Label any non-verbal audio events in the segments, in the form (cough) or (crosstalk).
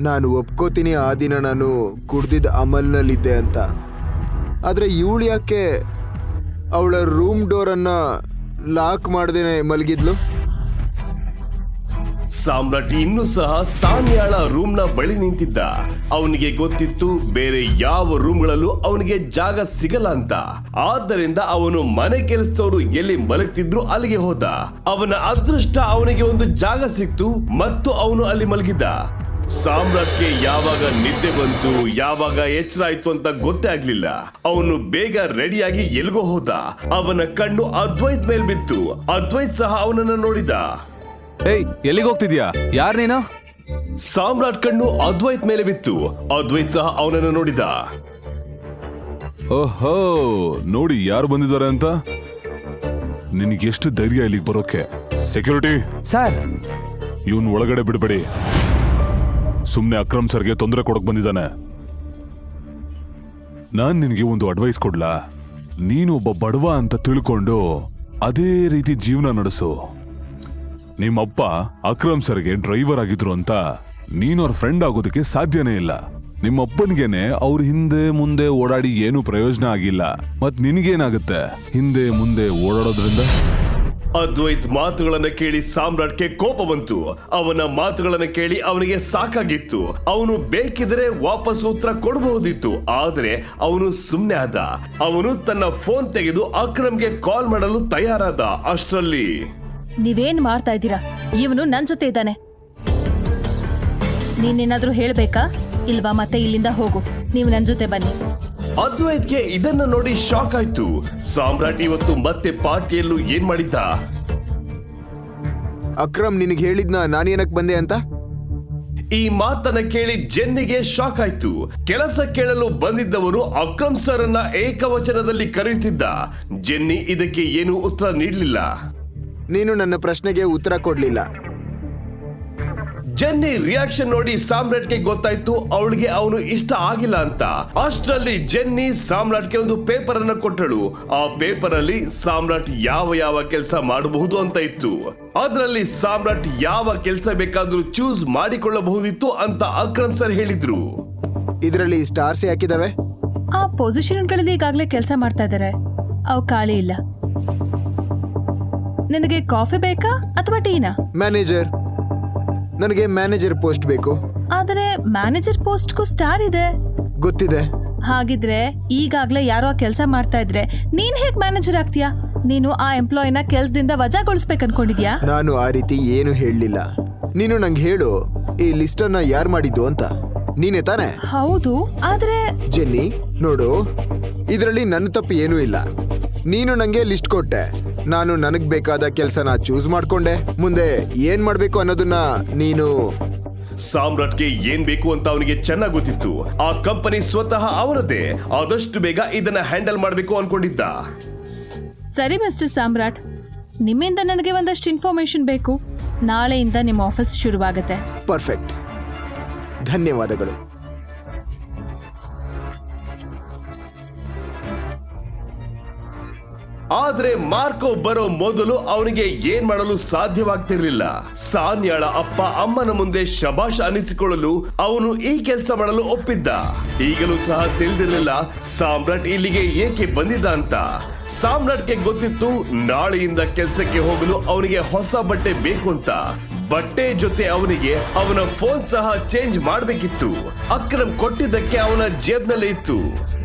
ನಾನು ಒಪ್ಕೋತೀನಿ ಆ ದಿನ ನಾನು ಕುಡ್ದಿದ್ದ ಅಮಲ್ನಲ್ಲಿದ್ದೆ ಅಂತ. ಆದರೆ ಇವಳು ಯಾಕೆ ಅವಳ ರೂಮ್ ಡೋರನ್ನು ಲಾಕ್ ಮಾಡ್ದೇನೆ ಮಲಗಿದ್ಲು? ಸಾಮ್ರಾಟ್ ಇನ್ನೂ ಸಹ ಸಾನ್ಯಾಳ ರೂಮ್ನ ಬಳಿ ನಿಂತಿದ್ದ. ಅವನಿಗೆ ಗೊತ್ತಿತ್ತು ಬೇರೆ ಯಾವ ರೂಮ್ಗಳಲ್ಲೂ ಅವನಿಗೆ ಜಾಗ ಸಿಗಲ್ಲ ಅಂತ. ಆದ್ದರಿಂದ ಅವನು ಮನೆ ಕೆಲಸದವರು ಎಲ್ಲಿ ಮಲಗ್ತಿದ್ರು ಅಲ್ಲಿಗೆ ಹೋದ. ಅವನ ಅದೃಷ್ಟ ಅವನಿಗೆ ಒಂದು ಜಾಗ ಸಿಕ್ತು ಮತ್ತು ಅವನು ಅಲ್ಲಿ ಮಲಗಿದ್ದ. ಸಾಮ್ರಾಟ್ಗೆ ಯಾವಾಗ ನಿದ್ದೆ ಬಂತು ಯಾವಾಗ ಎಚ್ಚರ ಆಯ್ತು ಅಂತ ಗೊತ್ತೇ ಆಗ್ಲಿಲ್ಲ. ಅವನು ಬೇಗ ರೆಡಿಯಾಗಿ ಎಲ್ಗೋ ಹೋದ. ಅವನ ಕಣ್ಣು ಅದ್ವೈತ್ ಮೇಲ್ ಬಿತ್ತು. ಅದ್ವೈತ್ ಸಹ ಅವನನ್ನ ನೋಡಿದ. ಏಯ್ ಎಲ್ಲಿಗೆ ಹೋಗ್ತಿದ್ಯಾ? ಯಾರ್ ನೀನು? ಸಾಮ್ರಾಟ್ ಕಣ್ಣು ಅದ್ವೈತ್ ಮೇಲೆ ಬಿತ್ತು. ಅದ್ವೈತ್ ಸಹ ಅವನನ್ನು ನೋಡಿದ. ಓಹೋ ನೋಡಿ ಯಾರು ಬಂದಿದ್ದಾರೆ ಅಂತ? ನಿನಗೆ ಎಷ್ಟು ಧೈರ್ಯ ಇಲ್ಲಿಗೆ ಬರೋಕೆ? ಸೆಕ್ಯೂರಿಟಿ ಸರ್ ಇವನ್ ಒಳಗಡೆ ಬಿಡಬೇಡಿ. ಸುಮ್ನೆ ಅಕ್ರಮ್ ಸರ್ಗೆ ತೊಂದರೆ ಕೊಡಕ್ ಬಂದಿದ್ದಾನೆ. ನಾನ್ ನಿನಗೆ ಒಂದು ಅಡ್ವೈಸ್ ಕೊಡ್ಲಾ? ನೀನು ಒಬ್ಬ ಬಡವ ಅಂತ ತಿಳ್ಕೊಂಡು ಅದೇ ರೀತಿ ಜೀವನ ನಡೆಸು. ನಿಮ್ಮಪ್ಪ ಅಕ್ರಮ್ ಸರ್ಗೆ ಡ್ರೈವರ್ ಆಗಿದ್ರು ಅಂತ ನೀನು ಅವ್ರ ಫ್ರೆಂಡ್ ಆಗೋದಕ್ಕೆ ಸಾಧ್ಯನೇ ಇಲ್ಲ. ನಿಮ್ಮಪ್ಪನಿಗೇನೆ ಅವ್ರ ಹಿಂದೆ ಮುಂದೆ ಓಡಾಡಿ ಏನು ಪ್ರಯೋಜನ ಆಗಿಲ್ಲ. ಮತ್ ನಿನಗೇನಾಗುತ್ತೆ? ಹಿಂದೆ ಮುಂದೆ ಓಡಾಡೋದ್ರಿಂದ? ಅದ್ವೈತ್ ಮಾತುಗಳನ್ನ ಕೇಳಿ ಸಾಮ್ರಾಟ್ಗೆ ಕೋಪ ಬಂತು. ಅವನ ಮಾತುಗಳನ್ನ ಕೇಳಿ ಅವನಿಗೆ ಸಾಕಾಗಿತ್ತು. ಅವನು ಬೇಕಿದ್ರೆ ವಾಪಸ್ ಉತ್ತರ ಕೊಡಬಹುದಿತ್ತು. ಆದರೆ ಅವನು ಸುಮ್ನೆ ಆದ. ಅವನು ತನ್ನ ಫೋನ್ ತೆಗೆದು ಅಕ್ರಮ್ಗೆ ಕಾಲ್ ಮಾಡಲು ತಯಾರಾದ. ಅಷ್ಟರಲ್ಲಿ ನೀವೇನ್ ಮಾಡ್ತಾ ಇದ್ದೀರಾ? ಇವನು ನನ್ ಜೊತೆ ಇದ್ದಾನೆ. ನೀನೇನಾದ್ರೂ ಹೇಳ್ಬೇಕಾ? ಇಲ್ವಾ ಮತ್ತೆ ಇಲ್ಲಿಂದ ಹೋಗು. ನೀವು ನನ್ ಜೊತೆ ಬನ್ನಿ. ಅದ್ವೈತ್ಗೆ ಇದನ್ನ ನೋಡಿ ಶಾಕ್ ಆಯ್ತು. ಸಾಮ್ರಾಟ್ ಇವತ್ತು ಮತ್ತೆ ಪಾರ್ಟಿಯಲ್ಲೂ ಏನ್ ಮಾಡಿದ್ದ? ಅಕ್ರಮ್ ನಿನಗೆ ಹೇಳಿದ್ನ ನಾನೇನಕ್ ಬಂದೆ ಅಂತ? ಈ ಮಾತನ್ನ ಕೇಳಿ ಜೆನ್ನಿಗೆ ಶಾಕ್ ಆಯ್ತು. ಕೆಲಸ ಕೇಳಲು ಬಂದಿದ್ದವರು ಅಕ್ರಮ್ ಸರ್ ಅನ್ನ ಏಕವಚನದಲ್ಲಿ ಕರೆಯುತ್ತಿದ್ದ. ಜೆನ್ನಿ ಇದಕ್ಕೆ ಏನು ಉತ್ತರ ನೀಡಲಿಲ್ಲ. ನೀನು ನನ್ನ ಪ್ರಶ್ನೆಗೆ ಉತ್ತರ ಕೊಡ್ಲಿಲ್ಲ. ಜೆನ್ನಿ ರಿಯಾಕ್ಷನ್ ನೋಡಿ ಸಾಮ್ರಾಟ್ಗೆ ಗೊತ್ತಾಯ್ತು ಅವಳಿಗೆ ಅವನು ಇಷ್ಟ ಆಗಿಲ್ಲ ಅಂತ. ಅಷ್ಟರಲ್ಲಿ ಜೆನ್ನಿ ಸಾಮ್ರಾಟ್ಗೆ ಒಂದು ಪೇಪರ್ ಅನ್ನ ಕೊಟ್ಟಳು. ಆ ಪೇಪರ್ ಅಲ್ಲಿ ಸಾಮ್ರಾಟ್ ಯಾವ ಯಾವ ಕೆಲಸ ಮಾಡಬಹುದು ಅಂತ ಇತ್ತು. ಅದರಲ್ಲಿ ಸಾಮ್ರಾಟ್ ಯಾವ ಕೆಲಸ ಬೇಕಾದ್ರೂ ಚೂಸ್ ಮಾಡಿಕೊಳ್ಳಬಹುದಿತ್ತು ಅಂತ ಅಕ್ರಮ್ ಸರ್ ಹೇಳಿದ್ರು. ಇದರಲ್ಲಿ ಸ್ಟಾರ್ಸ್ ಹಾಕಿದಾವೆ ಆ ಪೊಸಿಷನ್ಗಳಲ್ಲಿ ಈಗಾಗಲೇ ಕೆಲಸ ಮಾಡ್ತಾ ಇದ್ದಾರೆ ಅವು ಖಾಲಿ ಇಲ್ಲ. ನಿನಗೆ ಕಾಫಿ ಬೇಕಾ ಅಥವಾ ಟೀನಾ ಮ್ಯಾನೇಜರ್ ನನಗೆ ಮ್ಯಾನೇಜರ್ ಪೋಸ್ಟ್ ಬೇಕು. ಆದರೆ ಮ್ಯಾನೇಜರ್ ಪೋಸ್ಟ್ಗೂ ಸ್ಟಾರ್ ಇದೆ. ಗೊತ್ತಿದೆ. ಹಾಗಿದ್ರೆ ಈಗಾಗ್ಲೇ ಯಾರೋ ಕೆಲಸ ಮಾಡ್ತಾ ಇದ್ರೆ ನೀನ್ ಹೇಗ್ ಮ್ಯಾನೇಜರ್ ಆಗ್ತೀಯಾ? ನೀನು ಆ ಎಂಪ್ಲಾಯಿನ ಕೆಲ್ಸದಿಂದ ವಜಾಗೊಳಿಸ್ಬೇಕು ಅನ್ಕೊಂಡಿದ್ಯಾ ನಾನು ಆ ರೀತಿ ಏನು ಹೇಳಲಿಲ್ಲ. ನೀನು ನಂಗೆ ಹೇಳು ಈ ಲಿಸ್ಟನ್ನ ಯಾರು ಮಾಡಿದ್ದು ಅಂತ. ನೀನೇ ತಾನೇ? ಹೌದು ಆದ್ರೆ ಜೆನ್ನಿ ನೋಡು. ಇದರಲ್ಲಿ ನನ್ನ ತಪ್ಪು ಏನೂ ಇಲ್ಲ. ನೀನು ನಂಗೆ ಲಿಸ್ಟ್ ಕೊಟ್ಟೆ. ನಾನು ನನಗ್ ಬೇಕಾದ ಕೆಲಸನ ಚೂಸ್ ಮಾಡ್ಕೊಂಡೆ. ಮುಂದೆ ಏನ್ ಮಾಡ್ಬೇಕು ಅನ್ನೋದನ್ನ ನೀನು ಸಾಮ್ರಾಟ್ಗೆ ಏನ್ ಬೇಕು ಅಂತ ಅವನಿಗೆ ಚೆನ್ನಾಗಿ ಗೊತ್ತಿತ್ತು. ಆ ಕಂಪನಿ ಸ್ವತಃ ಅವರದೇ ಆದಷ್ಟು ಬೇಗ ಇದನ್ನ ಹ್ಯಾಂಡಲ್ ಮಾಡಬೇಕು ಅನ್ಕೊಂಡಿದ್ದ. ಸರಿ ಮಿಸ್ಟರ್ ಸಾಮ್ರಾಟ್. ನಿಮ್ಮಿಂದ ನನಗೆ ಒಂದಷ್ಟು ಇನ್ಫಾರ್ಮೇಶನ್ ಬೇಕು. ನಾಳೆಯಿಂದ ನಿಮ್ಮ ಆಫೀಸ್ ಶುರುವಾಗುತ್ತೆ. ಪರ್ಫೆಕ್ಟ್ ಧನ್ಯವಾದಗಳು. ಆದ್ರೆ ಮಾರ್ಕೋ ಬರೋ ಮೊದಲು ಅವನಿಗೆ ಏನ್ ಮಾಡಲು ಸಾಧ್ಯವಾಗ್ತಿರ್ಲಿಲ್ಲ. ಸಾನ್ಯಾಳ ಅಪ್ಪ ಅಮ್ಮನ ಮುಂದೆ ಶಬಾಷ್ ಅನಿಸಿಕೊಳ್ಳಲು ಅವನು ಈ ಕೆಲಸ ಮಾಡಲು ಒಪ್ಪಿದ್ದ. ಈಗಲೂ ಸಹ ತಿಳಿದಿರಲಿಲ್ಲ ಸಾಮ್ರಾಟ್ ಇಲ್ಲಿಗೆ ಏಕೆ ಬಂದಿದ್ದ ಅಂತ. ಸಾಮ್ರಾಟ್ಗೆ ಗೊತ್ತಿತ್ತು ನಾಳೆಯಿಂದ ಕೆಲಸಕ್ಕೆ ಹೋಗಲು ಅವನಿಗೆ ಹೊಸ ಬಟ್ಟೆ ಬೇಕು ಅಂತ. ಬಟ್ಟೆ ಜೊತೆ ಅವನಿಗೆ ಅವನ ಫೋನ್ ಸಹ ಚೇಂಜ್ ಮಾಡಬೇಕಿತ್ತು. ಅಕ್ರಮ್ ಕೊಟ್ಟಿದ್ದಕ್ಕೆ ಅವನ ಜೇಬ್ನಲ್ಲೇ ಇತ್ತು.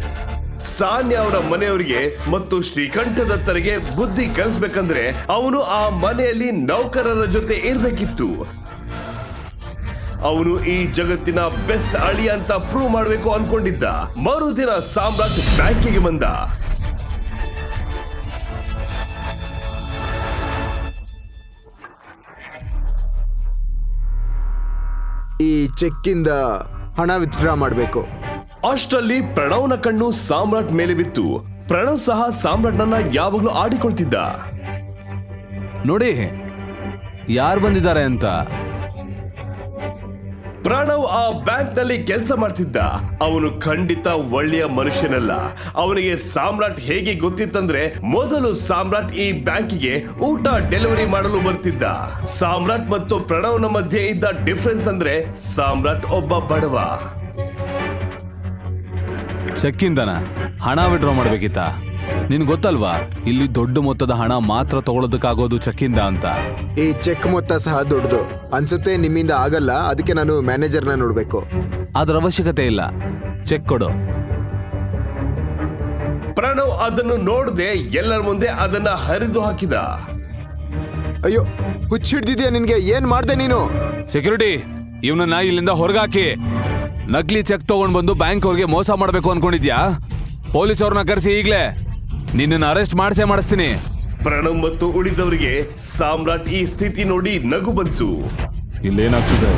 ಸಾನ್ಯ ಅವರ ಮನೆಯವರಿಗೆ ಮತ್ತು ಶ್ರೀಕಂಠದತ್ತರಿಗೆ ಬುದ್ಧಿ ಕಲಿಸ್ಬೇಕಂದ್ರೆ ಅವನು ಆ ಮನೆಯಲ್ಲಿ ನೌಕರರ ಜೊತೆ ಇರ್ಬೇಕಿತ್ತು. ಅವನು ಈ ಜಗತ್ತಿನ ಬೆಸ್ಟ್ ಅಳಿ ಅಂತ ಪ್ರೂವ್ ಮಾಡಬೇಕು ಅನ್ಕೊಂಡಿದ್ದ. ಮರುದಿನ ಸಾಮ್ರಾಟ್ ಬ್ಯಾಂಕಿಗೆ ಬಂದ. ಈ ಚೆಕ್ಕಿಂದ ಹಣ ವಿತ್ಡ್ರಾ ಮಾಡಬೇಕು. ಅಷ್ಟರಲ್ಲಿ ಪ್ರಣವ್ನ ಕಣ್ಣು ಸಾಮ್ರಾಟ್ ಮೇಲೆ ಬಿತ್ತು. ಪ್ರಣವ್ ಸಹ ಸಾಮ್ರಾಟ್ನನ್ನ ಯಾವಾಗ್ಲೂ ಆಡಿಕೊಳ್ತಿದ್ದ. ನೋಡಿ ಯಾರು ಬಂದಿದ್ದಾರೆ ಅಂತ? ಪ್ರಣವ್ ಆ ಬ್ಯಾಂಕ್ನಲ್ಲಿ ಕೆಲಸ ಮಾಡ್ತಿದ್ದ. ಅವನು ಖಂಡಿತ ಒಳ್ಳೆಯ ಮನುಷ್ಯನಲ್ಲ. ಅವನಿಗೆ ಸಾಮ್ರಾಟ್ ಹೇಗೆ ಗೊತ್ತಿತ್ತಂದ್ರೆ ಮೊದಲು ಸಾಮ್ರಾಟ್ ಈ ಬ್ಯಾಂಕಿಗೆ ಊಟ ಡೆಲಿವರಿ ಮಾಡಲು ಬರ್ತಿದ್ದ. ಸಾಮ್ರಾಟ್ ಮತ್ತು ಪ್ರಣವ್ನ ಮಧ್ಯೆ ಇದ್ದ ಡಿಫ್ರೆನ್ಸ್ ಅಂದ್ರೆ ಸಾಮ್ರಾಟ್ ಒಬ್ಬ ಬಡವ. ಚೆಕ್ಕಿಂದನ ಹಣ ವಿಡ್ರಾ ಮಾಡ್ಬೇಕಿತ್ತ? ನಿನ್ ಗೊತ್ತಲ್ವಾ? ಇಲ್ಲಿ ದೊಡ್ಡ ಮೊತ್ತದ ಹಣ ಮಾತ್ರ ತಗೊಳೋದಕ್ಕಾಗೋದು ಚೆಕ್ಕಿಂದ ಅಂತ. ಈ ಚೆಕ್ ಮೊತ್ತ ಸಹ ದೊಡ್ಡದು. ಅನ್ಸುತ್ತೆ ನಿಮ್ಮಿಂದ ಆಗಲ್ಲ ಅದಕ್ಕೆ ನಾನು ಮ್ಯಾನೇಜರ್ನ ನೋಡ್ಬೇಕು. ಅದ್ರ ಅವಶ್ಯಕತೆ ಇಲ್ಲ. ಚೆಕ್ ಕೊಡು. ಪ್ರಣವ್ ಅದನ್ನು ನೋಡದೆ ಎಲ್ಲರ ಮುಂದೆ ಅದನ್ನ ಹರಿದು ಹಾಕಿದ. ಅಯ್ಯೋ ಹುಚ್ಚಿಡ್ದಿದ್ಯಾ ನಿನ್ಗೆ? ಏನ್ ಮಾಡ್ದೆ ನೀನು? ಸೆಕ್ಯೂರಿಟಿ ಇವನನ್ನ ಇಲ್ಲಿಂದ ಹೊರಗಾಕಿ. ನಕಲಿ ಚೆಕ್ ತಗೊಂಡ್ ಬಂದು ಬ್ಯಾಂಕ್ ಅವ್ರಿಗೆ ಮೋಸ ಮಾಡ್ಬೇಕು ಅನ್ಕೊಂಡಿದ್ಯಾ? ಪೊಲೀಸ್ ಅವ್ರನ್ನ ಕರೆಸಿ ಈಗ್ಲೇ. ನಿನ್ನನ್ನು ಅರೆಸ್ಟ್ ಮಾಡಿಸೇ ಮಾಡಿಸ್ತೀನಿ. ಪ್ರಣವ್ ಮತ್ತು ಉಳಿದವರಿಗೆ ಸಾಮ್ರಾಟ್ ಈ ಸ್ಥಿತಿ ನೋಡಿ ನಗು ಬಂತು. ಇಲ್ಲೇನಾಗ್ತದೆ?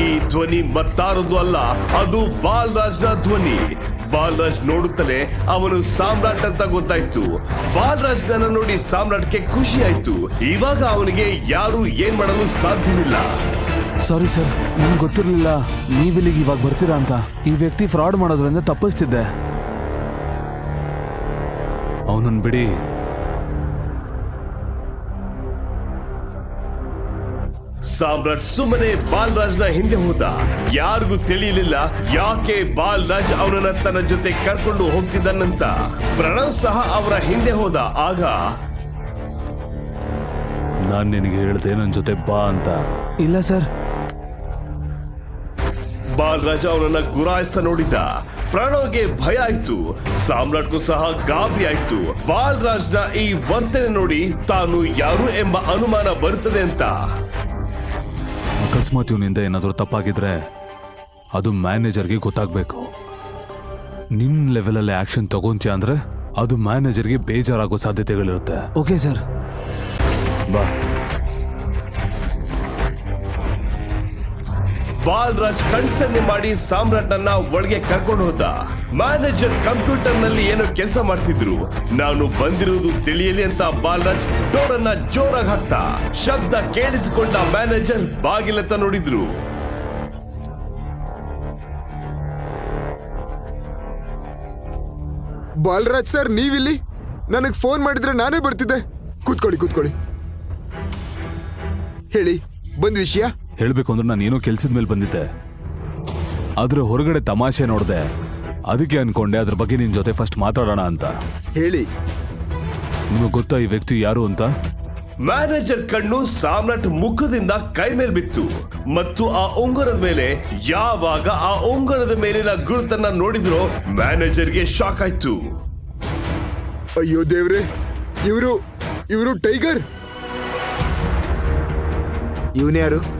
ಈ ಧ್ವನಿ ಮತ್ತಾರದು ಅಲ್ಲ ಅದು ಬಾಲರಾಜ್ನ ಧ್ವನಿ. ಬಾಲ್ರಾಜ್ ನೋಡುತ್ತಲೇ ಅವನು ಸಾಮ್ರಾಟ್ ಅಂತ ಗೊತ್ತಾಯ್ತು. ಬಾಲ್ರಾಜ್ನ ನೋಡಿ ಸಾಮ್ರಾಟ್ಗೆ ಖುಷಿ ಆಯ್ತು. ಇವಾಗ ಅವನಿಗೆ ಯಾರು ಏನ್ ಮಾಡಲು ಸಾಧ್ಯವಿಲ್ಲ. ಸಾರಿ ಸರ್ ನನಗೆ ಗೊತ್ತಿರಲಿಲ್ಲ. ನೀವಿಲ್ಲಿಗೆ ಇವಾಗ ಬರ್ತೀರಾ ಅಂತ. ಈ ವ್ಯಕ್ತಿ ಫ್ರಾಡ್ ಮಾಡೋದ್ರಿಂದ ತಪ್ಪಿಸ್ತಿದ್ದೆ. ಅವನನ್ನು ಬಿಡಿ. ಸಾಮ್ರಾಟ್ ಸುಮ್ಮನೆ ಬಾಲ್ರಾಜ್ನ ಹಿಂದೆ ಹೋದ. ಯಾರಿಗೂ ತಿಳಿಯಲಿಲ್ಲ ಯಾಕೆ ಬಾಲ್ರಾಜ್ ಅವನನ್ನ ತನ್ನ ಜೊತೆ ಕರ್ಕೊಂಡು ಹೋಗ್ತಿದ್ದಾನಂತ. ಪ್ರಣವ್ ಸಹ ಅವರ ಹಿಂದೆ ಹೋದ. ಆಗ ನಾನ್ ನಿನಗೆ ಹೇಳ್ದೆ ನನ್ನ ಜೊತೆ ಬಾ ಅಂತ. ಇಲ್ಲ ಸರ್. ಬಾಲ್ರಾಜ್ ಅವನನ್ನ ಗುರಾಯಿಸ್ತಾ ನೋಡಿದ ಪ್ರಣವ್ಗೆ ಭಯ ಆಯ್ತು. ಸಾಮ್ರಾಟ್ಗೂ ಸಹ ಗಾಬರಿ ಆಯ್ತು. ಬಾಲ್ರಾಜ್ನ ಈ ವರ್ತನೆ ನೋಡಿ ತಾನು ಯಾರು ಎಂಬ ಅನುಮಾನ ಬರುತ್ತದೆ ಅಂತ. ಅಕಸ್ಮಾತ್ ಇವನಿಂದ ಏನಾದರೂ ತಪ್ಪಾಗಿದ್ರೆ ಅದು ಮ್ಯಾನೇಜರ್ಗೆ ಗೊತ್ತಾಗಬೇಕು. ನಿಮ್ ಲೆವೆಲಲ್ಲಿ ಆಕ್ಷನ್ ತಗೊಂತೀಯ ಅಂದ್ರೆ ಅದು ಮ್ಯಾನೇಜರ್ಗೆ ಬೇಜಾರಾಗೋ ಸಾಧ್ಯತೆಗಳಿರುತ್ತೆ. Okay sir. ಬಾ. ಬಾಲ್ರಾಜ್ ಕಣ್ಸನ್ನೆ ಮಾಡಿ ಸಾಮ್ರಾಟ್ನನ್ನ ಒಳಗೆ ಕರ್ಕೊಂಡು ಹೋದ. ಮ್ಯಾನೇಜರ್ ಕಂಪ್ಯೂಟರ್ನಲ್ಲಿ ಏನೋ ಕೆಲಸ ಮಾಡ್ತಿದ್ರು. ನಾನು ಬಂದಿರುವುದು ತಿಳಿಯಲಿ ಅಂತ ಬಾಲ್ರಾಜ್ ಡೋರ್ ಅನ್ನ ಜೋರಾಗಿ ಹಾಕ್ತ. ಶಬ್ದ ಕೇಳಿಸಿಕೊಂಡ ಮ್ಯಾನೇಜರ್ ಬಾಗಿಲತ್ತ ನೋಡಿದ್ರು. ಬಾಲ್ರಾಜ್ ಸರ್, ನೀವಿಲ್ಲಿ? ನನಗ್ ಫೋನ್ ಮಾಡಿದ್ರೆ ನಾನೇ ಬರ್ತಿದ್ದೆ. ಕೂತ್ಕೊಳ್ಳಿ ಕೂತ್ಕೊಳ್ಳಿ. ಹೇಳಿ, ಬಂದ್ ವಿಷಯ? ಹೇಳ್ಬೇಕು ಅಂದ್ರೆ ನಾನು ಏನೋ ಕೆಲ್ಸದ ಮೇಲೆ ಬಂದಿದ್ದೆ. ಅದರ ಹೊರಗಡೆ ತಮಾಷೆ ನೋಡಿದೆ. ಅದಕ್ಕೆ ಅನ್ಕೊಂಡೆ ಅದ್ರ ಬಗ್ಗೆ ನಿನ್ ಜೊತೆ ಫಸ್ಟ್ ಮಾತಾಡೋಣ ಅಂತ. ಹೇಳಿ. ನಿಮಗೆ ಗೊತ್ತಾ ಈ ವ್ಯಕ್ತಿ ಯಾರು ಅಂತ? ಮ್ಯಾನೇಜರ್ ಕಣ್ಣು ಸಾಮ್ರಾಟ್ ಮುಖದಿಂದ ಕೈ ಮೇಲೆ ಬಿತ್ತು. ಮತ್ತು ಆ ಉಂಗುರದ ಮೇಲೆ ಯಾವಾಗ ಆ ಉಂಗುರದ ಮೇಲಿನ ಗುರುತನ್ನ ನೋಡಿದ್ರೋ ಮ್ಯಾನೇಜರ್ಗೆ ಶಾಕ್ ಆಯ್ತು. ಅಯ್ಯೋ ದೇವ್ರೆ ಇವರು ಇವರು ಟೈಗರ್. ಇವನ್ಯಾರು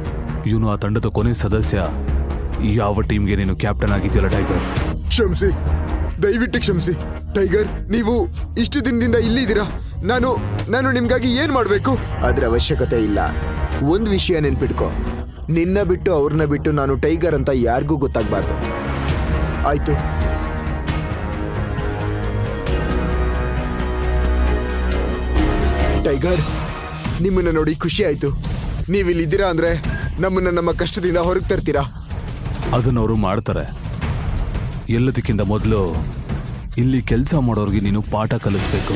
ಇವನು ಆ ತಂಡದ ಕೊನೆ ಸದಸ್ಯ. ಯಾವ ಟೀಮ್ಗೆ ನೀನು ಕ್ಯಾಪ್ಟನ್ ಆಗಿದ್ಯಲ್ಲ ಟೈಗರ್? ಕ್ಷಮಿಸಿ. ದಯವಿಟ್ಟು ಕ್ಷಮಿಸಿ. ಟೈಗರ್ ನೀವು ಇಷ್ಟು ದಿನದಿಂದ ಇಲ್ಲಿದ್ದೀರಾ? ನಾನು ನಾನು ನಿಮ್ಗಾಗಿ ಏನ್ ಮಾಡಬೇಕು? ಅದ್ರ ಅವಶ್ಯಕತೆ ಇಲ್ಲ. ಒಂದ್ ವಿಷಯ ನೆನ್ಪಿಟ್ಕೋ. ನಿನ್ನ ಬಿಟ್ಟು ಅವ್ರನ್ನ ಬಿಟ್ಟು ನಾನು ಟೈಗರ್ ಅಂತ ಯಾರಿಗೂ ಗೊತ್ತಾಗ್ಬಾರ್ದು. ಆಯ್ತು. ಟೈಗರ್ ನಿಮ್ಮನ್ನ ನೋಡಿ ಖುಷಿ ಆಯ್ತು. ನೀವಿಲ್ಲಿದ್ದೀರಾ ಅಂದ್ರೆ ನಮ್ಮನ್ನ ನಮ್ಮ ಕಷ್ಟದಿಂದ ಹೊರಗೆ ತರ್ತೀರಾ? ಅದನ್ನ ಅವರು ಮಾಡ್ತಾರೆ. ಎಲ್ಲದಕ್ಕಿಂತ ಮೊದಲು ಇಲ್ಲಿ ಕೆಲಸ ಮಾಡೋರಿಗೆ ನೀನು ಪಾಠ ಕಲಿಸ್ಬೇಕು.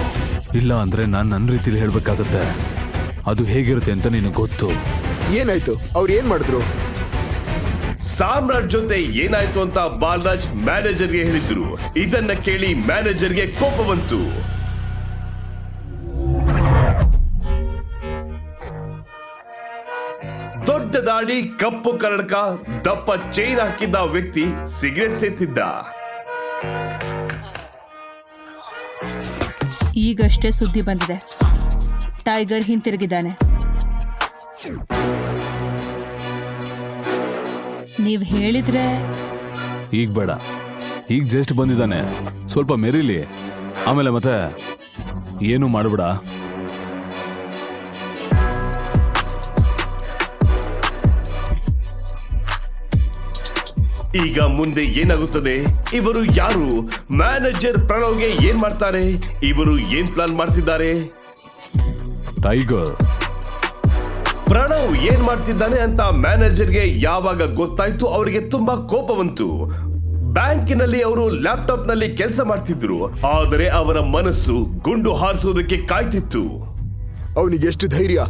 ಇಲ್ಲ ಅಂದ್ರೆ ನಾನು ನನ್ನ ರೀತಿಲಿ ಹೇಳ್ಬೇಕಾಗತ್ತೆ. ಅದು ಹೇಗಿರುತ್ತೆ ಅಂತ ನಿನಗೆ ಗೊತ್ತು. ಏನಾಯ್ತು? ಅವ್ರು ಏನ್ ಮಾಡಿದ್ರು? ಸಾಮ್ರಾಟ್ ಜೊತೆ ಏನಾಯ್ತು ಅಂತ ಬಾಲರಾಜ್ ಮ್ಯಾನೇಜರ್ಗೆ ಹೇಳಿದ್ರು. ಇದನ್ನ ಕೇಳಿ ಮ್ಯಾನೇಜರ್ಗೆ ಕೋಪ ಬಂತು. ದಾಡಿ ಕಪ್ಪು ಕನ್ನಡಕ ದಪ್ಪ ಚೈನ್ ಹಾಕಿದ್ದ ವ್ಯಕ್ತಿ ಸಿಗರೆಟ್ ಸೇತಿದ್ದ ಈಗಷ್ಟೇ ಸುದ್ದಿ ಬಂದಿದೆ. ಟೈಗರ್ ಹಿಂತಿರುಗಿದ್ದಾನೆ. ನೀವ್ ಹೇಳಿದ್ರೆ? ಈಗ ಬೇಡ. ಈಗ ಜಸ್ಟ್ ಬಂದಿದ್ದಾನೆ. ಸ್ವಲ್ಪ ಮೆರಿಲಿ. ಆಮೇಲೆ ಮತ್ತೆ ಏನು ಮಾಡ್ಬೇಡ. ಈಗ ಮುಂದೆ ಏನಾಗುತ್ತದೆ? ಇವರು ಯಾರು? ಮ್ಯಾನೇಜರ್ ಪ್ರಣವ್ಗೆ ಏನ್ ಮಾಡ್ತಾರೆ? ಇವರು ಏನ್ ಪ್ಲಾನ್ ಮಾಡ್ತಿದ್ದಾರೆ? ಟೈಗರ್. ಪ್ರಣವ್ ಏನ್ ಮಾಡ್ತಿದ್ದಾನೆ ಅಂತ ಮ್ಯಾನೇಜರ್ಗೆ ಯಾವಾಗ ಗೊತ್ತಾಯ್ತು? ಅವರಿಗೆ ತುಂಬಾ ಕೋಪ ಬಂತು. ಬ್ಯಾಂಕಿನಲ್ಲಿ ಅವರು ಲ್ಯಾಪ್ಟಾಪ್ನಲ್ಲಿ ಕೆಲಸ ಮಾಡ್ತಿದ್ರು. ಆದರೆ ಅವರ ಮನಸ್ಸು ಗುಂಡು ಹಾರಿಸೋದಕ್ಕೆ ಕಾಯ್ತಿತ್ತು. ಅವನಿಗೆ ಎಷ್ಟು ಧೈರ್ಯ?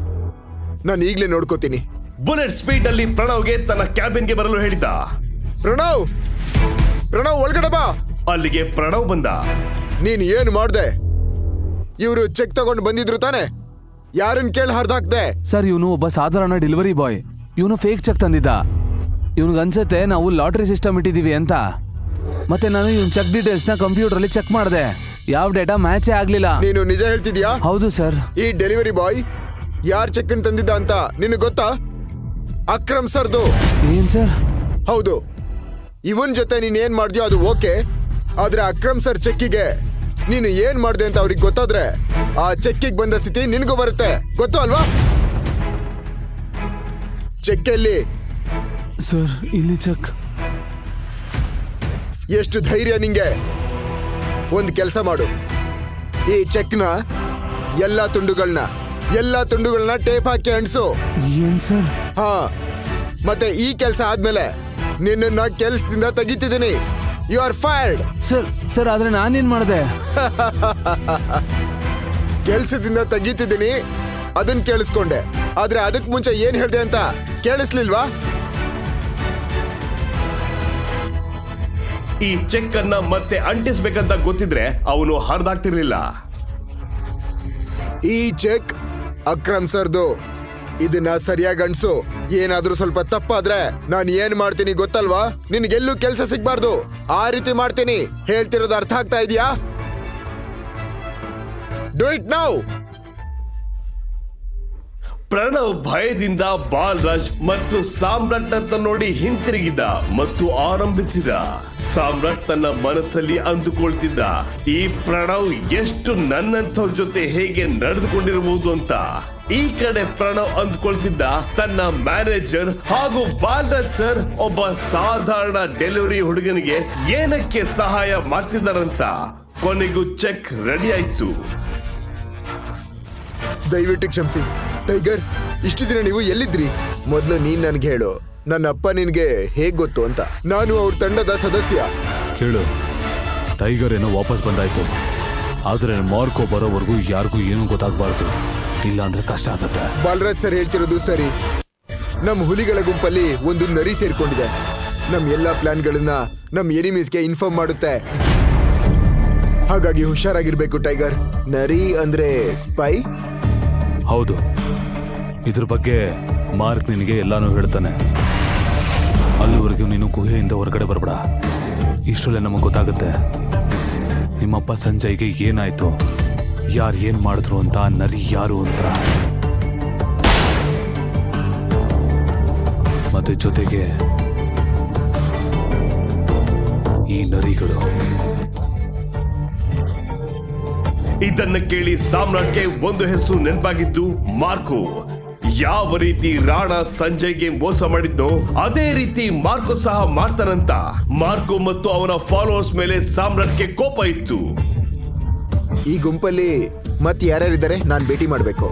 ನಾನು ಈಗಲೇ ನೋಡ್ಕೋತೀನಿ. ಬುಲೆಟ್ ಸ್ಪೀಡ್ ಅಲ್ಲಿ ಪ್ರಣವ್ಗೆ ತನ್ನ ಕ್ಯಾಬಿನ್ಗೆ ಬರಲು ಹೇಳಿದ. ಪ್ರಣವ್! ಪ್ರಣವ್ ಒಳಗಡೆ ಬಾ! ಅಲ್ಲಿಗೆ ಪ್ರಣವ್ ಬಂದ. ನೀನ್ ಏನು ಮಾಡ್ದೆ? ಇವರು ಚೆಕ್ ತಗೊಂಡು ಬಂದಿದ್ರು ತಾನೆ? ಯಾರನ್ ಕೇಳಿ ಹರಿದಾಕ್ದೆ? ಸರ್ ಇವನು ಒಬ್ಬ ಸಾಧಾರಣ ಡೆಲಿವರಿ ಬಾಯ್. ಇವನು ಫೇಕ್ ಚೆಕ್ ತಂದಿದ್ದ. ಇವನಿಗೆ ಅನ್ಸತ್ತೆ ನಾವು ಲಾಟ್ರಿ ಸಿಸ್ಟಮ್ ಇಟ್ಟಿದೀವಿ ಅಂತ. ಮತ್ತೆ ನಾನು ಇವನ್ ಚೆಕ್ ಡೀಟೇಲ್ಸ್ನ ಕಂಪ್ಯೂಟರ್ ಅಲ್ಲಿ ಚೆಕ್ ಮಾಡಿದೆ. ಯಾವ ಡೇಟಾ ಮ್ಯಾಚೇ ಆಗ್ಲಿಲ್ಲ. ನೀನು ನಿಜ ಹೇಳ್ತಿದ್ಯಾ? ಹೌದು ಸರ್. ಈ ಡೆಲಿವರಿ ಬಾಯ್ ಯಾರ್ ಚೆಕ್ ತಂದಿದ್ದ ಅಂತ ನಿನಗೆ ಗೊತ್ತಾ? ಅಕ್ರಮ್ ಸರ್ದು. ಏನ್ ಸರ್? ಹೌದು. ಇವನ್ ಜೊತೆ ನೀನ್ ಏನ್ ಮಾಡಿದ್ಯೋ ಅದು ಓಕೆ ಆದ್ರೆ ಅಕ್ರಮ್ ಸರ್ ಚೆಕ್ಕಿಗೆ ನೀನು ಏನ್ ಮಾಡ್ದೆ ಅಂತ ಅವ್ರಿಗೆ ಗೊತ್ತಾದ್ರೆ ಆ ಚೆಕ್ಕಿಗೆ ಬಂದ ಸ್ಥಿತಿ ನಿನಗೂ ಬರುತ್ತೆ. ಗೊತ್ತು ಅಲ್ವಾ? ಚೆಕ್ ಎಲ್ಲಿ? ಸರ್ ಇಲ್ಲಿ ಚೆಕ್. ಎಷ್ಟು ಧೈರ್ಯ ನಿಂಗೆ? ಒಂದು ಕೆಲಸ ಮಾಡು. ಈ ಚೆಕ್ನ ಎಲ್ಲಾ ತುಂಡುಗಳನ್ನ ಎಲ್ಲಾ ತುಂಡುಗಳನ್ನ ಟೇಪ್ ಹಾಕಿ ಅಂಟಿಸು. ಏನ್ ಸರ್? ಹಾ ಮತ್ತೆ ಈ ಕೆಲಸ ಆದ್ಮೇಲೆ ನಿನ್ನನ್ನ ಕೆಲಸದಿಂದ ತೆಗಿತಿದ್ದೀನಿ. You are fired sir sir ಆದ್ರೆ ನಾನೇನ್ ಮಾಡಿದೆ? (laughs) ಕೆಲಸದಿಂದ ತೆಗಿತಿದ್ದೀನಿ. ಅದನ್ನ ಕೇಳಿಸ್ಕೊಂಡೆ. ಆದ್ರೆ ಅದಕ್ಕೆ ಮುಂಚೆ ಏನ್ ಹೇಳಿದೆ ಅಂತ ಕೇಳಿಸ್ಲಿಲ್ವಾ? ಈ ಚೆಕ್ ಅನ್ನ ಮತ್ತೆ ಅಂಟಿಸ್ಬೇಕಂತ ಗೊತ್ತಿದ್ರೆ ಅವನು ಹರಿದಾಗ್ತಿರ್ಲಿಲ್ಲ. ಈ ಚೆಕ್ ಅಕ್ರಮ್ ಸರ್ದು. ಇದನ್ನ ಸರಿಯಾಗಿ ಅನ್ಸು. ಏನಾದ್ರೂ ಸ್ವಲ್ಪ ತಪ್ಪಾದ್ರೆ ನಾನು ಏನ್ ಮಾಡ್ತೀನಿ ಗೊತ್ತಲ್ವಾ? ನಿನ್ಗೆಲ್ಲೂ ಕೆಲ್ಸ ಸಿಗ್ಬಾರ್ದು. ಆ ರೀತಿ ಮಾಡ್ತೀನಿ. ಹೇಳ್ತಿರೋದು ಅರ್ಥ ಆಗ್ತಾ ಇದೆಯಾ? ಡೂ ಇಟ್ ನೌ ಪ್ರಣವ್ ಭಯದಿಂದ ಬಾಲ್ರಾಜ್ ಮತ್ತು ಸಾಮ್ರಾಟ್ ಅಂತ ನೋಡಿ ಹಿಂತಿರುಗಿದ ಮತ್ತು ಆರಂಭಿಸಿದ. ಸಾಮ್ರಾಟ್ ತನ್ನ ಮನಸ್ಸಲ್ಲಿ ಅಂದುಕೊಳ್ತಿದ್ದ, ಈ ಪ್ರಣವ್ ಎಷ್ಟು ನನ್ನಂಥವ್ರ ಜೊತೆ ಹೇಗೆ ನಡೆದುಕೊಂಡಿರಬಹುದು ಅಂತ. ಈ ಕಡೆ ಪ್ರಣವ್ ಅಂದ್ಕೊಳ್ತಿದ್ದ, ತನ್ನ ಮ್ಯಾನೇಜರ್ ಹಾಗೂ ಬಾಲ್ರಾಜ್ ಸರ್ ಒಬ್ಬ ಸಾಧಾರಣ ಡೆಲಿವರಿ ಹುಡುಗನಿಗೆ ಏನಕ್ಕೆ ಸಹಾಯ ಮಾಡ್ತಿದ್ದಾರಂತ. ಕೊನೆಗೂ ಚೆಕ್ ರೆಡಿ ಆಯ್ತು. ದಯವಿಟ್ಟು ಕ್ಷಮಿಸಿ. ಟೈಗರ್ ಇಷ್ಟು ದಿನ ನೀವು ಎಲ್ಲಿದ್ರಿ ಮೊದಲು ನೀನ್ ನನ್ಗೆ ಹೇಳು. ನನ್ನ ಅಪ್ಪ ನಿನ್ಗೆ ಹೇಗ್ ಗೊತ್ತು ಅಂತ. ನಾನು ಅವ್ರ ತಂಡದ ಸದಸ್ಯ. ಕೇಳು. ಟೈಗರ್ ಏನೋ ವಾಪಸ್ ಬಂದಾಯ್ತು. ಆದ್ರೆ ಮಾರ್ಕೋ ಬರೋವರೆಗೂ ಯಾರಿಗೂ ಏನೂ ಗೊತ್ತಾಗಬಾರ್ದು. ಇಲ್ಲ ಅಂದ್ರೆ ಕಷ್ಟ ಆಗತ್ತೆ. ಬಾಲರಾಜ್ ಸರ್ ಹೇಳ್ತಿರೋದು ಸರಿ. ನಮ್ಮ ಹುಲಿಗಳ ಗುಂಪಲ್ಲಿ ಒಂದು ನರಿ ಸೇರ್ಕೊಂಡಿದೆ. ನಮ್ ಎಲ್ಲಾ ಪ್ಲಾನ್ಗಳನ್ನ ನಮ್ ಎನಿಮೀಸ್ಗೆ ಇನ್ಫಾರ್ಮ್ ಮಾಡುತ್ತೆ. ಹಾಗಾಗಿ ಹುಷಾರಾಗಿರ್ಬೇಕು ಟೈಗರ್. ನರಿ ಅಂದ್ರೆ ಸ್ಪೈ? ಹೌದು. ಇದ್ರ ಬಗ್ಗೆ ಮಾರ್ಕ್ ನಿನಗೆ ಎಲ್ಲಾನು ಹೇಳ್ತಾನೆ. ಅಲ್ಲಿವರೆಗೂ ನೀನು ಗುಹೆಯಿಂದ ಹೊರಗಡೆ ಬರಬೇಡ. ಇಷ್ಟರಲ್ಲೇ ನಮಗೆ ಗೊತ್ತಾಗುತ್ತೆ. ನಿಮ್ಮಪ್ಪ ಸಂಜಯ್ಗೆ ಏನಾಯ್ತು? ಯಾರು ಏನ್ ಮಾಡಿದ್ರು ಅಂತ, ನರಿ ಯಾರು ಅಂತ. ಮತ್ತೆ ಜೊತೆಗೆ ಈ ನರಿಗಳು. ಇದನ್ನ ಕೇಳಿ ಸಾಮ್ರಾಟ್ಗೆ ಒಂದು ಹೆಸರು ನೆನಪಾಗಿದ್ದು ಮಾರ್ಕೋ. ಯಾವ ರೀತಿ ರಾಣ ಸಂಜಯ್ಗೆ ಮೋಸ ಮಾಡಿದ್ದೋ ಅದೇ ರೀತಿ ಮಾರ್ಕೋ ಸಹ ಮಾಡ್ತಾನಂತ. ಮಾರ್ಕೋ ಮತ್ತು ಅವನ ಫಾಲೋವರ್ಸ್ ಮೇಲೆ ಸಾಮ್ರಾಟ್ಗೆ ಕೋಪ ಇತ್ತು. ಈ ಗುಂಪಲ್ಲಿ ಮತ್ತೆ ಯಾರ್ಯಾರಿದ್ದಾರೆ? ನಾನು ಭೇಟಿ ಮಾಡಬೇಕು.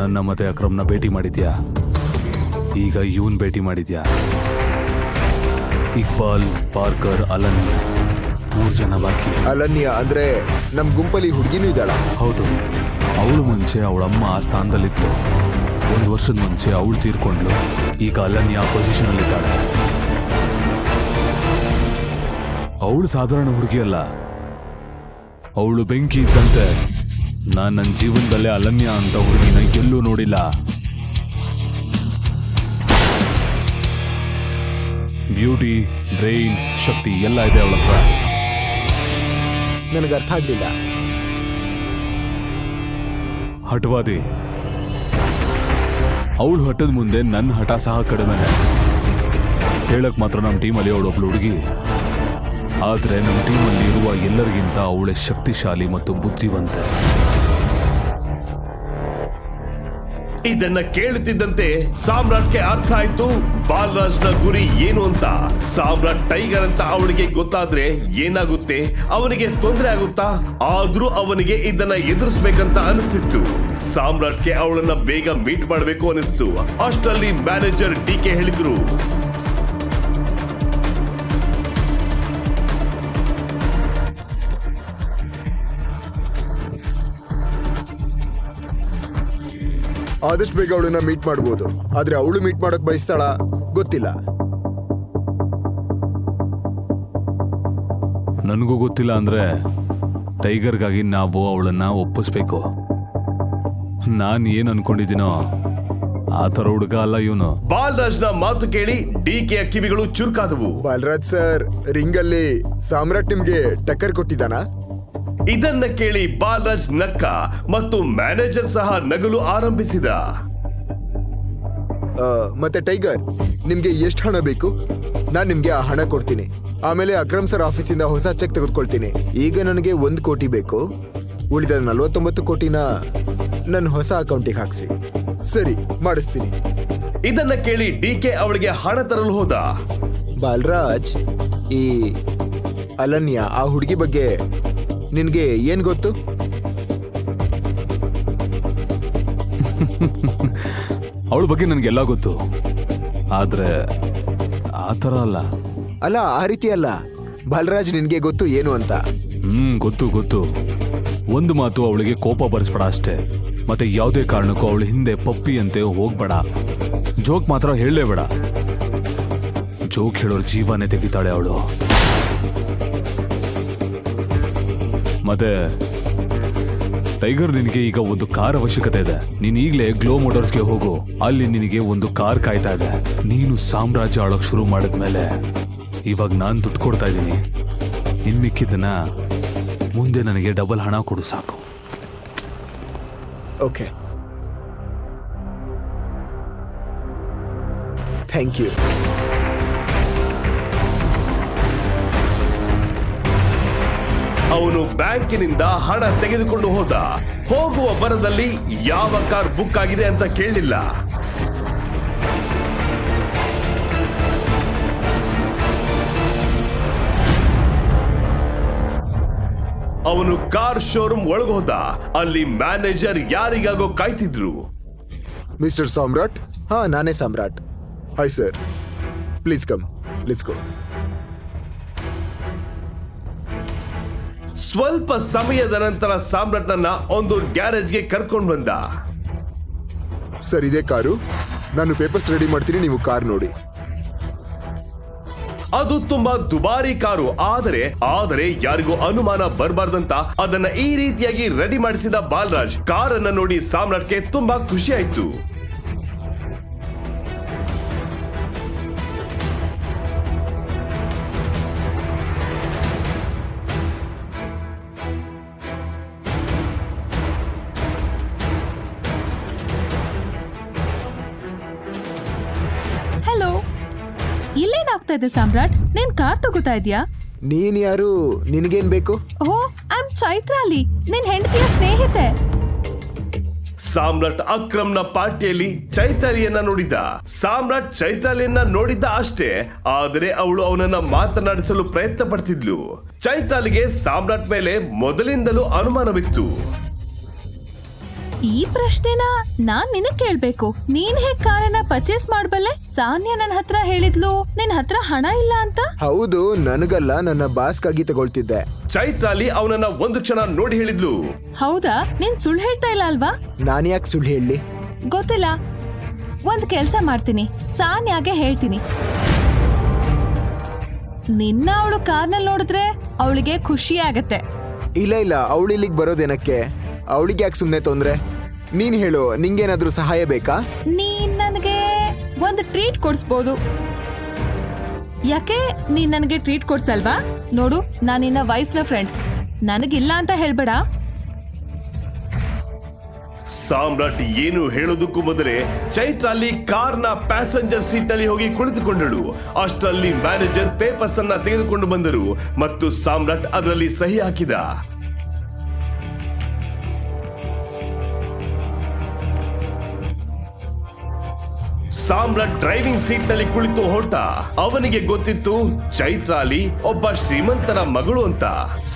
ನನ್ನ ಮತ್ತೆ ಅಕ್ರಮ್ನ ಭೇಟಿ ಮಾಡಿದ್ಯಾ? ಈಗ ಇವನ್ ಭೇಟಿ ಮಾಡಿದ್ಯಾ? ಇಕ್ಬಾಲ್ ಪಾರ್ಕರ್ ಅಲನ್ಯ ಮೂರು ಜನ ಬಾಕಿ ಅಲನ್ಯ ಅಂದ್ರೆ ನಮ್ ಗುಂಪಲ್ಲಿ ಹುಡುಗಿನೂ ಇದ್ದಾಳ. ಹೌದು. ಅವಳು ಮುಂಚೆ ಅವಳಮ್ಮ ಆ ಸ್ಥಾನದಲ್ಲಿತ್ತು ಒಂದು ವರ್ಷದ ಮುಂಚೆ ಅವಳು ತೀರ್ಕೊಂಡ್ಲು. ಈಗ ಅಲನ್ಯ ಪೊಸಿಷನ್ ಅಲ್ಲಿದ್ದಾಳೆ ಅವಳು ಸಾಧಾರಣ ಹುಡುಗಿ ಅಲ್ಲ. ಅವಳು ಬೆಂಕಿ ಇದ್ದಂತೆ. ನಾನು ನನ್ನ ಜೀವನದಲ್ಲೇ ಅಲನ್ಯ ಅಂತ ಹುಡುಗಿನ ಎಲ್ಲೂ ನೋಡಿಲ್ಲ. ಬ್ಯೂಟಿ ಬ್ರೈನ್ ಶಕ್ತಿ ಎಲ್ಲ ಇದೆ ಅವಳ ಹತ್ರ ನನಗೆ ಅರ್ಥ ಆಗಲಿಲ್ಲ ಹಠವಾದಿ. ಅವಳು ಹಠದ ಮುಂದೆ ನನ್ನ ಹಠ ಸಹ ಕಡಿಮೆನೆ. ಹೇಳಕ್ ಮಾತ್ರ ನಮ್ಮ ಟೀಮಲ್ಲಿ ಅವಳೊಬ್ಳು ಹುಡುಗಿ. ಆದ್ರೆ ನಮ್ಮ ಟೀಮಲ್ಲಿ ಇರುವ ಎಲ್ಲರಿಗಿಂತ ಅವಳೆ ಶಕ್ತಿಶಾಲಿ ಮತ್ತು ಬುದ್ಧಿವಂತೆ. ಇದನ್ನ ಕೇಳುತ್ತಿದ್ದಂತೆ ಸಾಮ್ರಾಟ್ಗೆ ಅರ್ಥ ಆಯ್ತು, ಬಾಲರಾಜ್ನ ಗುರಿ ಏನು ಅಂತ. ಸಾಮ್ರಾಟ್ ಟೈಗರ್ ಅಂತ ಅವನಿಗೆ ಗೊತ್ತಾದ್ರೆ ಏನಾಗುತ್ತೆ, ಅವನಿಗೆ ತೊಂದರೆ ಆಗುತ್ತಾ? ಆದ್ರೂ ಅವನಿಗೆ ಇದನ್ನ ಎದುರಿಸ್ಬೇಕಂತ ಅನಿಸ್ತಿತ್ತು. ಸಾಮ್ರಾಟ್ಗೆ ಅವಳನ್ನ ಬೇಗ ಮೀಟ್ ಮಾಡಬೇಕು ಅನಿಸ್ತು. ಅಷ್ಟರಲ್ಲಿ ಮ್ಯಾನೇಜರ್ ಡಿ ಕೆ ಹೇಳಿದ್ರು ಆದಷ್ಟು ಬೇಗ ಅವಳನ್ನ ಮೀಟ್ ಮಾಡ್ಬೋದು. ಆದ್ರೆ ಅವಳು ಮೀಟ್ ಮಾಡಕ್ ಬಯಸ್ತಾಳ? ಗೊತ್ತಿಲ್ಲ. ನನಗೂ ಗೊತ್ತಿಲ್ಲ ಅಂದ್ರೆ ಟೈಗರ್ಗಾಗಿ ನಾವು ಅವಳನ್ನ ಒಪ್ಪಿಸ್ಬೇಕು. ನಾನು ಏನ್ ಅನ್ಕೊಂಡಿದ್ದೀನೋ ಆ ಥರ ಹುಡುಗ ಅಲ್ಲ ಇವನು. ಬಾಲರಾಜ್ನ ಮಾತು ಕೇಳಿ ಡಿ ಕೆ ಕಿವಿಗಳು ಚುರುಕಾದವು. ಬಾಲರಾಜ್ ಸರ್ ರಿಂಗಲ್ಲಿ ಸಾಮ್ರಾಟ್ ನಿಮ್ಗೆ ಟಕ್ಕರ್ ಕೊಟ್ಟಿದ್ದಾನ? ಇದನ್ನ ಕೇಳಿ ಬಾಲರಾಜ್ ನಕ್ಕ ಮತ್ತು ಮ್ಯಾನೇಜರ್ ಸಹ ನಗಲು ಆರಂಭಿಸಿದ. ಮತ್ತೆ ಟೈಗರ್ ನಿಮ್ಗೆ ಎಷ್ಟು ಹಣ ಬೇಕು? ನಾನ್ ನಿಮ್ಗೆ ಆ ಹಣ ಕೊಡ್ತೀನಿ. ಆಮೇಲೆ ಅಕ್ರಮ್ ಸರ್ ಆಫೀಸಿಂದ ಹೊಸ ಚೆಕ್ ತೆಗೆದುಕೊಳ್ತೀನಿ. ಈಗ ನನಗೆ ಒಂದು ಕೋಟಿ ಬೇಕು. ಉಳಿದ ನಲವತ್ತೊಂಬತ್ತು ಕೋಟಿನ ನನ್ನ ಹೊಸ ಅಕೌಂಟಿಗೆ ಹಾಕ್ಸಿ. ಸರಿ ಮಾಡಿಸ್ತೀನಿ. ಇದನ್ನ ಕೇಳಿ ಡಿ ಕೆ ಅವಳಿಗೆ ಹಣ ತರಲು ಹೋದ. ಬಾಲರಾಜ್ ಈ ಅಲನ್ಯ ಆ ಹುಡುಗಿ ಬಗ್ಗೆ ನಿನ್ಗೆ ಏನ್ ಗೊತ್ತು? ಅವಳ ಬಗ್ಗೆ ನನಗೆಲ್ಲ ಗೊತ್ತು. ಆದ್ರೆ ಆ ಥರ ಅಲ್ಲ. ಅಲ್ಲ ಆ ರೀತಿ ಅಲ್ಲ. ಬಲರಾಜ್ ನಿನ್ಗೆ ಗೊತ್ತು ಏನು ಅಂತ. ಹ್ಮ್ ಗೊತ್ತು ಗೊತ್ತು. ಒಂದು ಮಾತು ಅವಳಿಗೆ ಕೋಪ ಬರಿಸ್ಬೇಡ ಅಷ್ಟೇ. ಮತ್ತೆ ಯಾವುದೇ ಕಾರಣಕ್ಕೂ ಅವಳು ಹಿಂದೆ ಪಪ್ಪಿ ಅಂತೆ ಹೋಗ್ಬೇಡ. ಜೋಕ್ ಮಾತ್ರ ಹೇಳಲೇಬೇಡ. ಜೋಕ್ ಹೇಳೋರ್ ಜೀವನೇ ತೆಗಿತಾಳೆ ಅವಳು. ಮತ್ತೆ? ಟೈಗರ್ ನಿನಗೆ ಈಗ ಒಂದು ಕಾರ್ ಅವಶ್ಯಕತೆ ಇದೆ. ನೀನ್ ಈಗಲೇ ಗ್ಲೋ ಮೋಟರ್ಸ್ಗೆ ಹೋಗು. ಅಲ್ಲಿ ನಿನಗೆ ಒಂದು ಕಾರ್ ಕಾಯ್ತಾ ಇದೆ. ನೀನು ಸಾಮ್ರಾಜ್ಯ ಆಳೋಕ್ ಶುರು ಮಾಡಿದ್ಮೇಲೆ ಇವಾಗ ನಾನು ದುಡ್ಡು ಕೊಡ್ತಾ ಇದ್ದೀನಿ ಇನ್ ಮುಂದೆ ನನಗೆ ಡಬಲ್ ಹಣ ಕೊಡು ಸಾಕು. ಓಕೆ. Thank you. ಅವನು ಬ್ಯಾಂಕಿನಿಂದ ಹಣ ತೆಗೆದುಕೊಂಡು ಹೋದ. ಹೋಗುವ ಬರದಲ್ಲಿ ಯಾವ ಕಾರ್ ಬುಕ್ ಆಗಿದೆ ಅಂತ ಕೇಳಲಿಲ್ಲ ಅವನು ಕಾರ್ ಶೋರೂಮ್ ಒಳಗೋದ ಅಲ್ಲಿ ಮ್ಯಾನೇಜರ್ ಯಾರಿಗಾಗೋ ಕಾಯ್ತಿದ್ರು. ಮಿಸ್ಟರ್ ಸಾಮ್ರಾಟ್? ಹಾ ನಾನೇ Samrat. Hi sir please come let's go ಸ್ವಲ್ಪ ಸಮಯದ ನಂತರ ಸಾಮ್ರಾಟ್ನನ್ನ ಒಂದು ಗ್ಯಾರೇಜ್ಗೆ ಕರ್ಕೊಂಡು ಬಂದ. ಸರ್ ಇದೇ ಕಾರು. ನಾನು ಪೇಪರ್ಸ್ ರೆಡಿ ಮಾಡ್ತೀನಿ ನೀವು ಕಾರ್ ನೋಡಿ. ಅದು ತುಂಬಾ ದುಬಾರಿ ಕಾರು. ಆದರೆ ಆದರೆ ಯಾರಿಗೂ ಅನುಮಾನ ಬರಬಾರ್ದಂತ ಅದನ್ನ ಈ ರೀತಿಯಾಗಿ ರೆಡಿ ಮಾಡಿಸಿದ ಬಾಲರಾಜ್ ಕಾರನ್ನ ನೋಡಿ ಸಾಮ್ರಾಟ್ಗೆ ತುಂಬಾ ಖುಷಿ ಆಯ್ತು. ಇಲ್ಲೇನಾಗ್ತಾ ಇದೆ ಸಾಮ್ರಾಟ್. ನೀನ್ ಕಾರ್ ತಗೋತಾ ಇದ್ಯಾ? ನೀನ್ ಯಾರು? ನಿನಗೇನ್ ಬೇಕು? Oh I Chaitrali. ನಿನ್ ಹೆಂಡತಿಯ ಸ್ನೇಹಿತೆ. ಸಾಮ್ರಾಟ್ ಅಕ್ರಮ್ನ ಪಾರ್ಟಿಯಲ್ಲಿ ಚೈತಾಲಿಯನ್ನ ನೋಡಿದ ಸಾಮ್ರಾಟ್ ಚೈತಾಲಿಯನ್ನ ನೋಡಿದ್ದ ಅಷ್ಟೇ ಆದರೆ ಅವಳು ಅವನನ್ನ ಮಾತನಾಡಿಸಲು ಪ್ರಯತ್ನ ಪಡ್ತಿದ್ಲು. ಚೈತಾಲಿಗೆ ಸಾಮ್ರಾಟ್ ಮೇಲೆ ಮೊದಲಿಂದಲೂ ಅನುಮಾನವಿತ್ತು. ಈ ಪ್ರಶ್ನೆನ ನಾನ್ ನಿನಗ್ ಕೇಳ್ಬೇಕು. ನೀನ್ ಹೇಗ್ ಕಾರನ್ನ ಪರ್ಚೇಸ್ ಮಾಡ್ಬಲ್ಲೆ? ಸಾನ್ಯ ನನ್ ಹತ್ರ ಹೇಳಿದ್ಲು ನಿನ್ ಹತ್ರ ಹಣ ಇಲ್ಲ ಅಂತ? ಹೌದು ನನಗಲ್ಲ ನನ್ನ ಬಾಸ್ಗಾಗಿ ತಗೊಳ್ತಿದ್ದೆ. ಚೈತ್ರಾಲಿ ಅವನನ್ನ ಒಂದು ಕ್ಷಣ ನೋಡಿ ಹೇಳಿದ್ಲು. ಹೌದಾ? ನೀನ್ ಸುಳ್ಳು ಹೇಳ್ತಾ ಇಲ್ಲ ಅಲ್ವಾ? ನಾನು ಯಾಕೆ ಸುಳ್ಳು ಹೇಳಿ? ಗೊತ್ತಿಲ್ಲ. ಒಂದ್ ಕೆಲ್ಸ ಮಾಡ್ತೀನಿ. ಸಾನ್ಯಾಗೆ ಹೇಳ್ತೀನಿ. ನಿನ್ನ ಅವಳು ಕಾರ್ನಲ್ಲಿ ನೋಡಿದ್ರೆ ಅವಳಿಗೆ ಖುಷಿ ಆಗತ್ತೆ. ಇಲ್ಲ ಇಲ್ಲ ಅವಳಿಲ್ಲಿಗೆ ಬರೋದೇನಕ್ಕೆ? ಅವಳಿಗೆ ಯಾಕೆ ಸುಮ್ಮನೆ ತೊಂದ್ರೆ? ನೀನ್ ಹೇಳು ನಿಂಗೇನಾದ್ರೂ ಸಹಾಯ ಬೇಕಾ? ನೀನ್ ನನಗೆ ಒಂದು ಟ್ರೀಟ್ ಕೊಡಿಸ್ಬೋದು. ಯಾಕೆ ನೀನ್ ನನಗೆ ಟ್ರೀಟ್ ಕೊಡ್ಸಲ್ವಾ? ನೋಡು ನಾನು ನಿನ್ನ ವೈಫ್ನ ಫ್ರೆಂಡ್ ನನಗಿಲ್ಲ ಅಂತ ಹೇಳ್ಬೇಡ. ಸಾಮ್ರಾಟ್ ಏನು ಹೇಳೋದಕ್ಕೂ ಮೊದಲೇ ಚೈತ್ರಾಲಿ ಕಾರ್ನ ಪ್ಯಾಸೆಂಜರ್ ಸೀಟ್ನಲ್ಲಿ ಹೋಗಿ ಕುಳಿತುಕೊಂಡಳು. ಅಷ್ಟರಲ್ಲಿ ಮ್ಯಾನೇಜರ್ ಪೇಪರ್ಸ್ ಅನ್ನ ತೆಗೆದುಕೊಂಡು ಬಂದರು ಮತ್ತು ಸಾಮ್ರಾಟ್ ಅದರಲ್ಲಿ ಸಹಿ ಹಾಕಿದ. ಸಾಮ್ರಾಟ್ ಡ್ರೈವಿಂಗ್ ಸೀಟ್ನಲ್ಲಿ ಕುಳಿತು ಹೊರಟ. ಅವನಿಗೆ ಗೊತ್ತಿತ್ತು, ಚೈತ್ರಾಲಿ ಒಬ್ಬ ಶ್ರೀಮಂತರ ಮಗಳು ಅಂತ.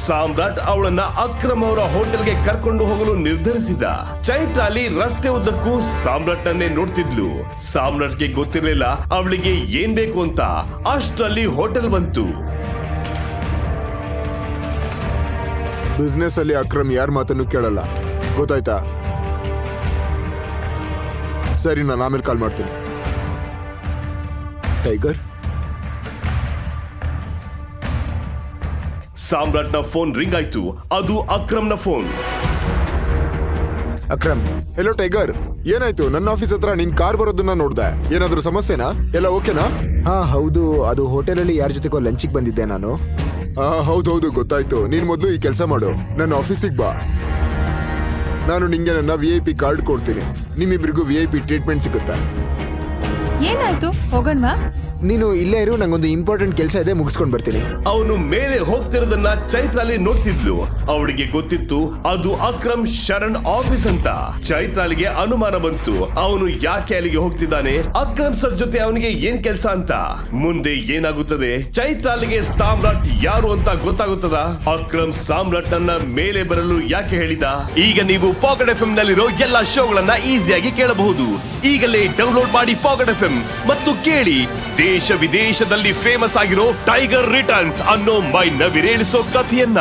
ಸಾಮ್ರಾಟ್ ಅವಳನ್ನ ಅಕ್ರಮ್ ಅವರ ಹೋಟೆಲ್ಗೆ ಕರ್ಕೊಂಡು ಹೋಗಲು ನಿರ್ಧರಿಸಿದ. ಚೈತ್ರಾಲಿ ರಸ್ತೆ ಉದ್ದಕ್ಕೂ ಸಾಮ್ರಾಟ್ನನ್ನೇ ನೋಡ್ತಿದ್ಲು. ಸಾಮ್ರಾಟ್ಗೆ ಗೊತ್ತಿರಲಿಲ್ಲ ಅವಳಿಗೆ ಏನ್ ಬೇಕು ಅಂತ. ಅಷ್ಟರಲ್ಲಿ ಹೋಟೆಲ್ ಬಂತು. ಬಿಸ್ನೆಸ್ ಅಲ್ಲಿ ಅಕ್ರಮ್ ಯಾರ ಮಾತನ್ನು ಕೇಳಲ್ಲ. ಗೊತ್ತಾಯ್ತಾ? ಸರಿ, ನಾನು ಆಮೇಲೆ ಕಾಲ್ ಮಾಡ್ತೀನಿ. ಟೈಗರ್ ಸಾಮ್ರಾಟ್ನ ಫೋನ್ ರಿಂಗ್ ಆಯ್ತು. ಅದು ಅಕ್ರಮ್ನ ಫೋನ್. ಅಕ್ರಮ್. ಹೆಲೋ ಟೈಗರ್ ಏನಾಯ್ತು? ನನ್ನ ಆಫೀಸ್ ಹತ್ರ ನಿನ್ ಕಾರ್ ಬರೋದನ್ನ ನೋಡ್ದೆ. ಏನಾದ್ರೂ ಸಮಸ್ಯೆನಾ? ಎಲ್ಲ ಓಕೆನಾ ಹಾ ಹೌದು. ಅದು ಹೋಟೆಲಲ್ಲಿ ಯಾರ ಜೊತೆಗೋ ಲಂಚಿಗೆ ಬಂದಿದ್ದೆ ನಾನು. ಹಾ ಹೌದೌದು ಗೊತ್ತಾಯ್ತು. ನೀನ್ ಮೊದಲು ಈ ಕೆಲಸ ಮಾಡು. ನನ್ನ ಆಫೀಸಿಗೆ ಬಾ. ನಾನು ನಿಂಗೆ ನನ್ನ ವಿ ಐ ಪಿ ಕಾರ್ಡ್ ಕೊಡ್ತೀನಿ. ನಿಮ್ಮಿಬ್ರಿಗೂ ವಿ ಐ ಪಿ ಟ್ರೀಟ್ಮೆಂಟ್ ಸಿಗುತ್ತೆ. ಏನಾಯ್ತು? ಹೋಗಣ್ವಾ? ನೀನು ಇಲ್ಲೇ ಇರು, ನಂಗೊಂದು ಇಂಪಾರ್ಟೆಂಟ್ ಕೆಲಸ ಇದೆ, ಮುಗಿಸ್ಕೊಂಡು ಬರ್ತೀನಿ. ಅವನು ಮೇಲೆ ಹೋಗ್ತಿರೋದನ್ನ ಚೈತ್ರಾಲಿ ನೋಡ್ತಿದ್ಲು. ಅವಳಿಗೆ ಗೊತ್ತಿತ್ತು, ಅದು ಅಕ್ರಮ್ ಶರಣ್ ಆಫೀಸ್ ಅಂತ. ಚೈತ್ರಾಲಿಗೆ ಅನುಮಾನ ಬಂತು, ಅವನು ಯಾಕೆ ಅಲ್ಲಿಗೆ ಹೋಗ್ತಿದ್ದಾನೆ? ಅಕ್ರಮ್ ಸರ್ ಜೊತೆ ಅವನಿಗೆ ಏನ್ ಕೆಲಸ ಅಂತ. ಮುಂದೆ ಏನಾಗುತ್ತದೆ? ಚೈತ್ರಾಲಿಗೆ ಸಾಮ್ರಾಟ್ ಯಾರು ಅಂತ ಗೊತ್ತಾಗುತ್ತದ? ಅಕ್ರಮ್ ಸಾಮ್ರಾಟ್ ನನ್ನ ಮೇಲೆ ಬರಲು ಯಾಕೆ ಹೇಳಿದ? ಈಗ ನೀವು ಪಾಕೆಟ್ ಎಫ್ ನಲ್ಲಿರೋ ಎಲ್ಲಾ ಶೋಗಳನ್ನ ಈಸಿಯಾಗಿ ಕೇಳಬಹುದು. ಈಗಲೇ ಡೌನ್ಲೋಡ್ ಮಾಡಿ ಪಾಕೆಟ್ ಎಫ್ ಮತ್ತು ಕೇಳಿ ದೇಶ ವಿದೇಶದಲ್ಲಿ ಫೇಮಸ್ ಆಗಿರೋ ಟೈಗರ್ ರಿಟರ್ನ್ಸ್ ಅನ್ನೋ ಮೈ ನವಿರೇಳಿಸೋ ಕಥೆಯನ್ನ.